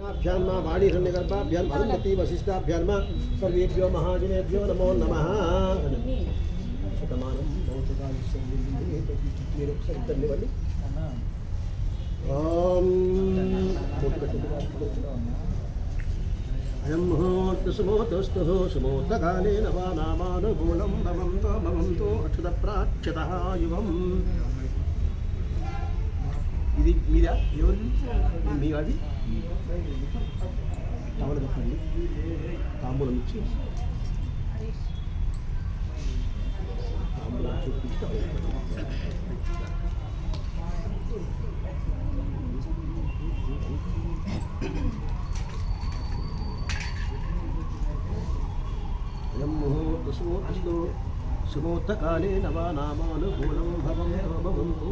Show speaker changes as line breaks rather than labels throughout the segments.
भ्यान्मा वाणीरण्यगर्भाभ्याम् अरुन्धती वसिष्ठाभ्यान्मा सर्वेभ्यो महाजनेभ्यो नमो नमः శతమానం మీరు ఒకసారి ఇద్దరిని ఇవ్వండి ఓం అయం ముహూర్త సుమోతస్తు సుమూర్తకాలేన వా నామానుకూలం భవంతో భవంతో అక్షత ప్రాక్షత యుగం ఇది మీదా ఎవరిది మీ అది టవల్ కప్పండి తాంబూలం ఇచ్చి తాంబూలం చూపించి టవల్ కప్పండి. అయం ముహూర్తసుమూర్తస్తు సుమూర్తకాలేన వా భవంతో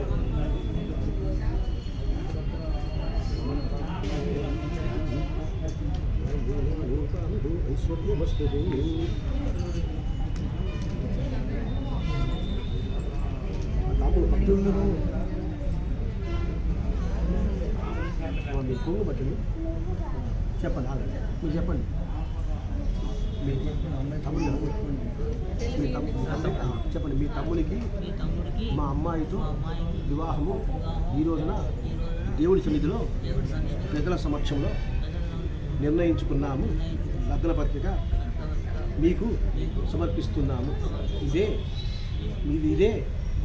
నవానామానుకూలం భవంతో భవంతు ఐశ్వర్యమస్తు తాములు భక్తులు మీ కొంగు బట్టలు చెప్పండి ఆగండి మీరు చెప్పండి చెప్పండి మీ
మీ తమ్ముడికి
మా అమ్మాయితో
మా అమ్మాయితో
వివాహము ఈ రోజున దేవుడి సన్నిధిలో ప్రజల సమక్షంలో నిర్ణయించుకున్నాము. లగ్న పత్రిక మీకు సమర్పిస్తున్నాము. ఇదే మీది ఇదే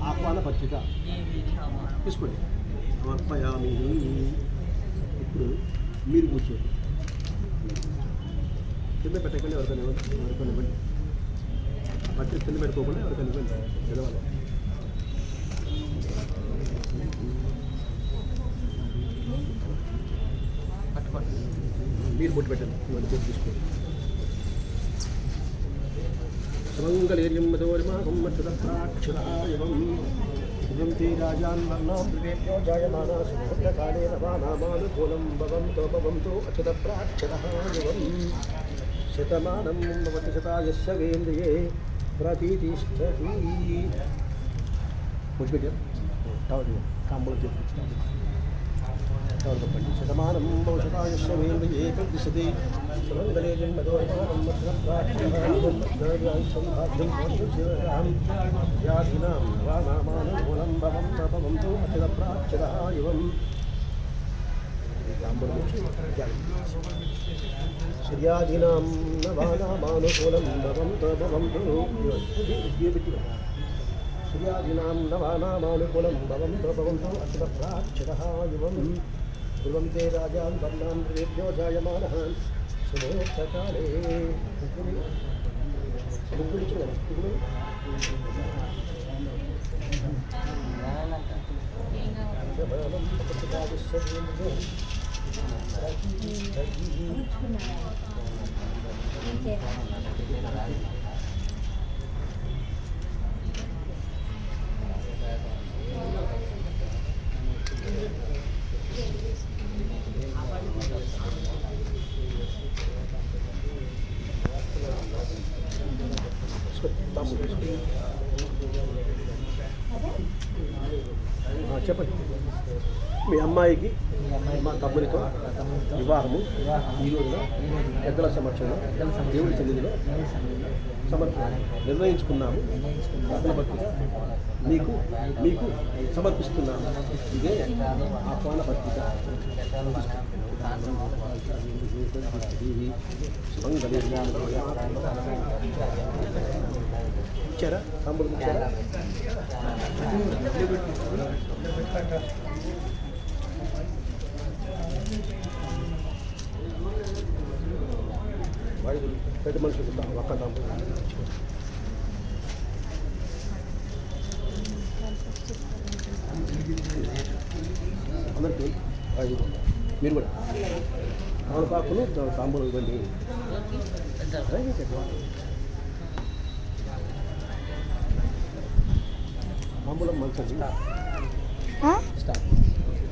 ఆహ్వాన పత్రిక. తీసుకోండి. సమర్పయామి. ఇప్పుడు మీరు కూర్చోండి. కింద పెట్టకండి ఎవరికైనా ఇవ్వండి ఎవరికైనా ఇవ్వండి పత్రిక కింద పెట్టుకోకుండా ఎవరికైనా ఇవ్వండి చదవాలి
పట్టుకోండి
మీరు బొట్టు పెట్టండి ఇవ్వండి బొట్టు తీసుకోండి సుమంగళీర్యం మధోరిమాకం మక్షరాక్షరాయవం ఇదం తే రాజాన్ వర్ణాం వివేక్యో జాయమానా సుముహూర్తకాలే నవానామానుకూలం భవంతో భవంతో అక్షత ప్రాక్షరः शतमानं भवति शतायस्य वेन्द्रिये प्रतिष्ठति शतमानं श्रियादिनां नवानामानुकूलं भवन्तु भवन्तु उद्योगति श्रियादिनां नवानामानुकूलं भवन्तु भवन्तु अश्वप्राक्षरः युवं कुर्वन्ते राजान् वर्णां त्रिभ्यो जायमानः सुमोक्षकाले Thank you. చెప్పండి మీ అమ్మాయికి మా తమ్మునితో వివాహము. ఈ రోజున పెద్దల సమక్షంలో దేవుడి సన్నిధిలో సమర్పణ నిర్ణయించుకున్నాము. మీకు మీకు సమర్పిస్తున్నాము. ఇదే ఆహ్వాన పత్రిక ఇచ్చారా? తమ్ముడు ఇచ్చారా? వాయుడు పెద్ద మనుషులు ఒక్క తమ్ముడు అందరికీ వాయుడు మీరు కూడా. తమలపాకును త- తాంబూలం ఇవ్వండి. తాంబూలం మంచిది? స్టార్ట్.